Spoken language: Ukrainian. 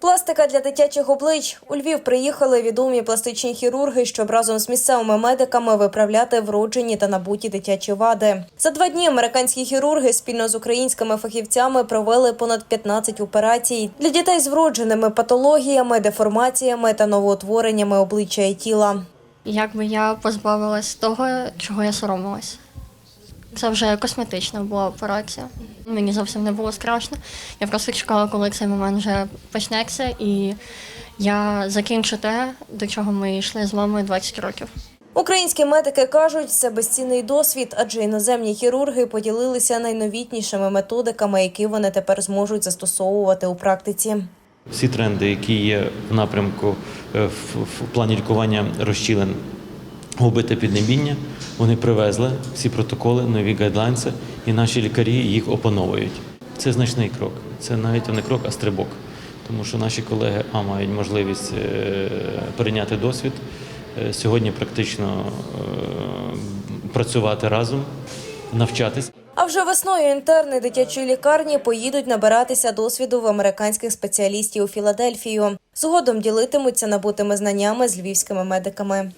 Пластика для дитячих облич у Львів приїхали відомі пластичні хірурги, щоб разом з місцевими медиками виправляти вроджені та набуті дитячі вади. За два дні американські хірурги спільно з українськими фахівцями провели понад 15 операцій для дітей з вродженими патологіями, деформаціями та новоутвореннями обличчя і тіла. Якби я позбавилась того, чого я соромилась. Це вже косметична була операція. Мені зовсім не було страшно. Я просто чекала, коли цей момент вже почнеться, і я закінчу те, до чого ми йшли з мамою 20 років. Українські медики кажуть, це безцінний досвід, адже іноземні хірурги поділилися найновітнішими методиками, які вони тепер зможуть застосовувати у практиці. Всі тренди, які є в напрямку е, в, в плані лікування розчілин губи та піднебіння, вони привезли всі протоколи, нові гайдлайнси, і наші лікарі їх опановують. Це значний крок. Це навіть не крок, а стрибок. Тому що наші колеги а мають можливість е, перейняти досвід е, сьогодні практично е, працювати разом, навчатись. А вже весною інтерни дитячої лікарні поїдуть набиратися досвіду в американських спеціалістів у Філадельфію. Згодом ділитимуться набутими знаннями з львівськими медиками.